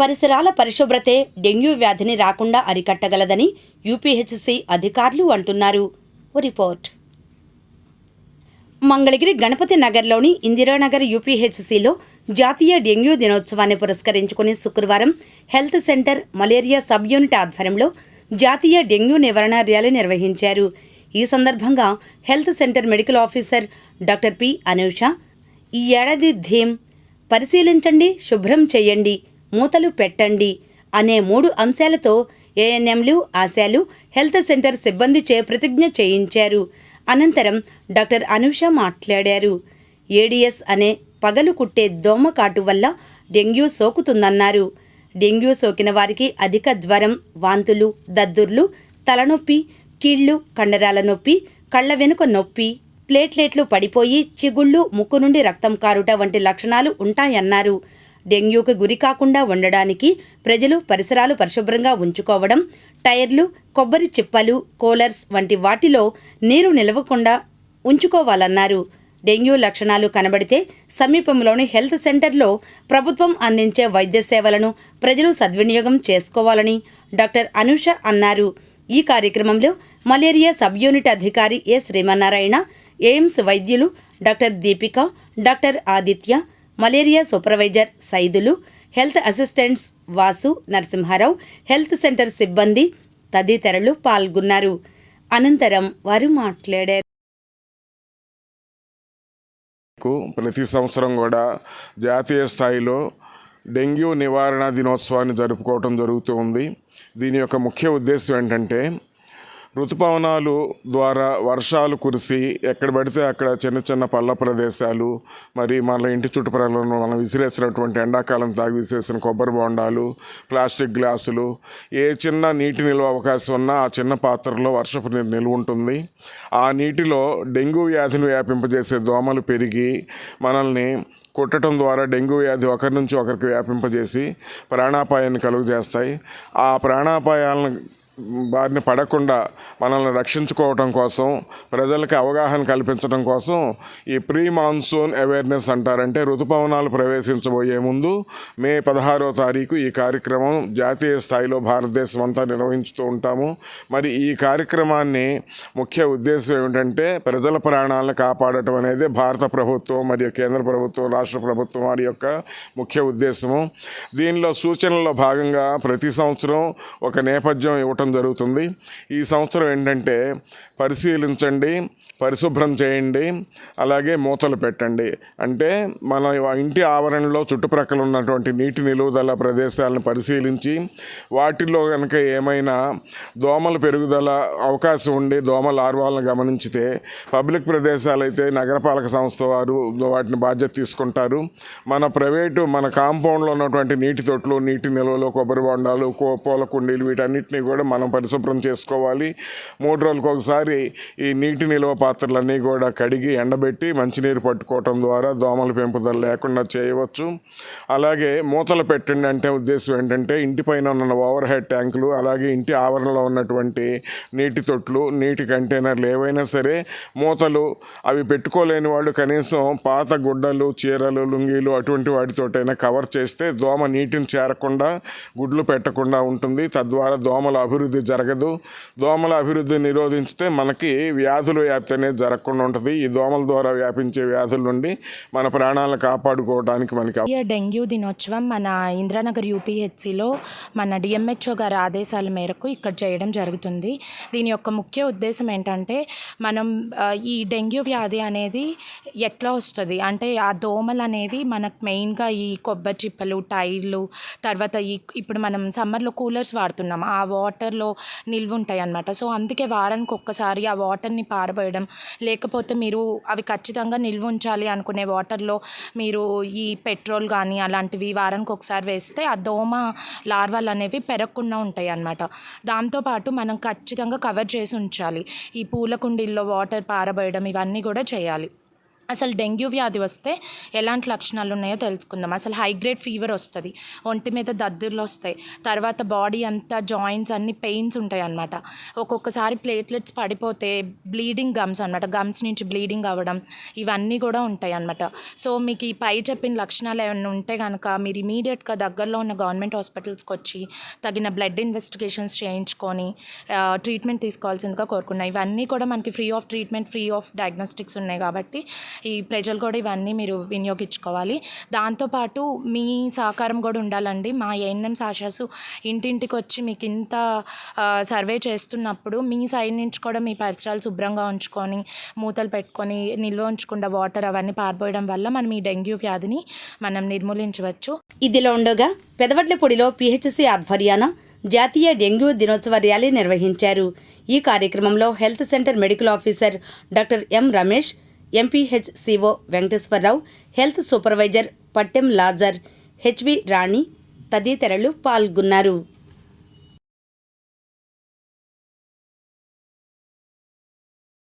పరిసరాల పరిశుభ్రతే డెంగ్యూ వ్యాధిని రాకుండా అరికట్టగలదని యూపీహెచ్సి అధికారులు అంటున్నారు. ఓ రిపోర్ట్. మంగళగిరి గణపతి నగర్లోని ఇందిరానగర్ యూపీహెచ్సిలో జాతీయ డెంగ్యూ దినోత్సవాన్ని పురస్కరించుకుని శుక్రవారం health centre malaria sub unit ఆధ్వర్యంలో జాతీయ డెంగ్యూ నివారణ ర్యాలీ నిర్వహించారు. ఈ సందర్భంగా health centre medical officer doctor P Anusha ఈ ఏడాది థీమ్ పరిశీలించండి శుభ్రం చేయండి మూతలు పెట్టండి అనే మూడు అంశాలతో ఏఎన్ఎంలు ఆశాలు హెల్త్ సెంటర్ సిబ్బంది చే ప్రతిజ్ఞ చేయించారు. అనంతరం డాక్టర్ అనూష మాట్లాడారు. ఏడిఎస్ అనే పగలు కుట్టే దోమకాటు వల్ల డెంగ్యూ సోకుతుందన్నారు. డెంగ్యూ సోకిన వారికి అధిక జ్వరం వాంతులు దద్దుర్లు తలనొప్పి కీళ్ళు కండరాల నొప్పి కళ్ళ వెనుక నొప్పి ప్లేట్లెట్లు పడిపోయి చిగుళ్ళు ముక్కు నుండి రక్తం కారుట వంటి లక్షణాలు ఉంటాయన్నారు. డెంగ్యూకు గురి కాకుండా ఉండడానికి ప్రజలు పరిసరాలు పరిశుభ్రంగా ఉంచుకోవడం టైర్లు కొబ్బరి చిప్పలు కూలర్స్ వంటి వాటిలో నీరు నిలవకుండా ఉంచుకోవాలన్నారు. డెంగ్యూ లక్షణాలు కనబడితే సమీపంలోని హెల్త్ సెంటర్లో ప్రభుత్వం అందించే వైద్య సేవలను ప్రజలు సద్వినియోగం చేసుకోవాలని డాక్టర్ అనుష అన్నారు. ఈ కార్యక్రమంలో మలేరియా సబ్ యూనిట్ అధికారి ఏ శ్రీమన్నారాయణ ఎయిమ్స్ వైద్యులు doctor Deepika doctor Aditya malaria supervisor Saidulu health assistants Vasu Narasimharao health centre సిబ్బంది తదితరులు పాల్గొన్నారు. అనంతరం వారు మాట్లాడారు. కు ప్రతి సంవత్సరం కూడా జాతీయ స్థాయిలో డెంగ్యూ నివారణ దినోత్సవాన్ని జరుపుకోవటం జరుగుతూ ఉంది. దీని యొక్క ముఖ్య ఉద్దేశం ఏంటంటే ఋతుపవనాలు ద్వారా వర్షాలు కురిసి ఎక్కడ పడితే అక్కడ చిన్న చిన్న పల్ల ప్రదేశాలు మరి మన ఇంటి చుట్టుపక్కలను మనం విసిరేసినటువంటి ఎండాకాలం తాగి విసిరేసిన కొబ్బరి బొండాలు ప్లాస్టిక్ గ్లాసులు ఏ చిన్న నీటి నిల్వ అవకాశం ఉన్నా ఆ చిన్న పాత్రలో వర్షపు నీరు నిల్వ ఉంటుంది. ఆ నీటిలో డెంగ్యూ వ్యాధిని వ్యాపింపజేసే దోమలు పెరిగి మనల్ని కుట్టడం ద్వారా డెంగ్యూ వ్యాధి ఒకరి నుంచి ఒకరికి వ్యాపింపజేసి ప్రాణాపాయాన్ని కలుగజేస్తాయి. ఆ ప్రాణాపాయాలను బారిన పడకుండా మనల్ని రక్షించుకోవటం కోసం ప్రజలకు అవగాహన కల్పించడం కోసం ఈ ప్రీ మాన్సూన్ అవేర్నెస్ అంటారంటే ఋతుపవనాలు ప్రవేశించబోయే ముందు మే పదహారో తారీఖు ఈ కార్యక్రమం జాతీయ స్థాయిలో భారతదేశం అంతా నిర్వహించుతూ ఉంటాము. మరి ఈ కార్యక్రమాన్ని ముఖ్య ఉద్దేశం ఏమిటంటే ప్రజల ప్రాణాలను కాపాడటం అనేది భారత ప్రభుత్వం మరియు కేంద్ర ప్రభుత్వం రాష్ట్ర ప్రభుత్వం వారి యొక్క ముఖ్య ఉద్దేశము. దీనిలో సూచనల్లో భాగంగా ప్రతి సంవత్సరం ఒక నేపథ్యం ఇవ్వటం జరుగుతుంది. ఈ సంవత్సరం ఏంటంటే పరిశీలించండి. పరిశుభ్రం చేయండి. అలాగే మూతలు పెట్టండి. అంటే మన ఇంటి ఆవరణలో చుట్టుప్రక్కల ఉన్నటువంటి నీటి నిలువుదల ప్రదేశాలను పరిశీలించి వాటిలో కనుక ఏమైనా దోమల పెరుగుదల అవకాశం ఉండి దోమ లార్వాలను గమనించితే పబ్లిక్ ప్రదేశాలు అయితే నగరపాలక సంస్థ వారు వాటిని బాధ్యత తీసుకుంటారు. మన ప్రైవేటు మన కాంపౌండ్లో ఉన్నటువంటి నీటి తొట్లు నీటి నిల్వలు కొబ్బరి బొండాలు పూల కుండీలు వీటన్నిటిని కూడా మనం పరిశుభ్రం చేసుకోవాలి. మూడు రోజులకు ఒకసారి ఈ నీటి నిల్వ పాత్రలన్నీ కూడా కడిగి ఎండబెట్టి మంచినీరు పట్టుకోవటం ద్వారా దోమల పెంపుదల లేకుండా చేయవచ్చు. అలాగే మూతలు పెట్టండి అంటే ఉద్దేశం ఏంటంటే ఇంటి పైన ఉన్న ఓవర్ హెడ్ ట్యాంకులు అలాగే ఇంటి ఆవరణలో ఉన్నటువంటి నీటి తొట్లు నీటి కంటైనర్లు ఏవైనా సరే మూతలు అవి పెట్టుకోలేని వాళ్ళు కనీసం పాత గుడ్డలు చీరలు లుంగీలు అటువంటి వాటితోటైనా కవర్ చేస్తే దోమ నీటిని చేరకుండా గుడ్లు పెట్టకుండా ఉంటుంది. తద్వారా దోమల అభివృద్ధి జరగదు. దోమల అభివృద్ధి నిరోధించితే మనకి వ్యాధులు వ్యాప్తి అనేది జరగకుండా ఉంటుంది. ఈ దోమల ద్వారా వ్యాపించే వ్యాధుల నుండి మన ప్రాణాలను కాపాడుకోవడానికి మనకి డెంగ్యూ దినోత్సవం మన ఇంద్రానగర్ యూపీహెచ్సిలో మన డిఎంహెచ్ఓ గారి ఆదేశాల మేరకు ఇక్కడ చేయడం జరుగుతుంది. దీని యొక్క ముఖ్య ఉద్దేశం ఏంటంటే మనం ఈ డెంగ్యూ వ్యాధి అనేది ఎట్లా వస్తుంది? అంటే ఆ దోమలు అనేవి మనకు మెయిన్గా ఈ కొబ్బరి చిప్పలు టైర్లు తర్వాత ఈ ఇప్పుడు మనం సమ్మర్లో కూలర్స్ వాడుతున్నాం. ఆ వాటర్లో నిల్వ ఉంటాయి అన్నమాట సో అందుకే వారానికి ఒక్కసారి ఆ వాటర్ని పారబోయడం లేకపోతే మీరు అవి ఖచ్చితంగా నిల్వ ఉంచాలి అనుకునే వాటర్లో మీరు ఈ పెట్రోల్ కానీ అలాంటివి వారానికి ఒకసారి వేస్తే ఆ దోమ లార్వాలు అనేవి పెరగకుండా ఉంటాయి అన్నమాట. దాంతోపాటు మనం ఖచ్చితంగా కవర్ చేసి ఉంచాలి. ఈ పూల కుండీల్లో వాటర్ పారబోయడం ఇవన్నీ కూడా చేయాలి. అసలు డెంగ్యూ వ్యాధి వస్తే ఎలాంటి లక్షణాలు ఉన్నాయో తెలుసుకుందాం. అసలు హై గ్రేడ్ ఫీవర్ వస్తుంది ఒంటి మీద దద్దుర్లు వస్తాయి తర్వాత బాడీ అంతా జాయింట్స్ అన్ని పెయిన్స్ ఉంటాయి అన్నమాట ఒక్కొక్కసారి ప్లేట్లెట్స్ పడిపోతే బ్లీడింగ్ గమ్స్ అన్నమాట. గమ్స్ నుంచి బ్లీడింగ్ అవ్వడం ఇవన్నీ కూడా ఉంటాయి అన్నమాట సో మీకు ఈ పై చెప్పిన లక్షణాలు ఏమైనా ఉంటే కనుక మీరు ఇమీడియట్గా దగ్గరలో ఉన్న గవర్నమెంట్ హాస్పిటల్స్కి వచ్చి తగిన బ్లడ్ ఇన్వెస్టిగేషన్స్ చేయించుకొని ట్రీట్మెంట్ తీసుకోవాల్సిందిగా కోరుకున్నాయి ఇవన్నీ కూడా మనకి free of treatment free of diagnostics ఉన్నాయి కాబట్టి ఈ ప్రజలు కూడా ఇవన్నీ మీరు వినియోగించుకోవాలి. దాంతోపాటు మీ సహకారం కూడా ఉండాలండి. మా ఏఎన్ఎం సాషాసు ఇంటింటికి వచ్చి మీకు ఇంత సర్వే చేస్తున్నప్పుడు మీ సైడ్ నుంచి కూడా మీ పరిసరాలు శుభ్రంగా ఉంచుకొని మూతలు పెట్టుకొని నిల్వ ఉంచకుండా వాటర్ అవన్నీ పారిపోయడం వల్ల మనం ఈ డెంగ్యూ వ్యాధిని మనం నిర్మూలించవచ్చు. ఇదిలో ఉండగా పెదవడ్లపూడిలో పిహెచ్సి ఆధ్వర్యాన జాతీయ డెంగ్యూ దినోత్సవ ర్యాలీ నిర్వహించారు. ఈ కార్యక్రమంలో health centre medical officer doctor M Ramesh MPHCO Venkateswararao health supervisor Pattem Lazar HV Rani తదితరులు పాల్గొన్నారు.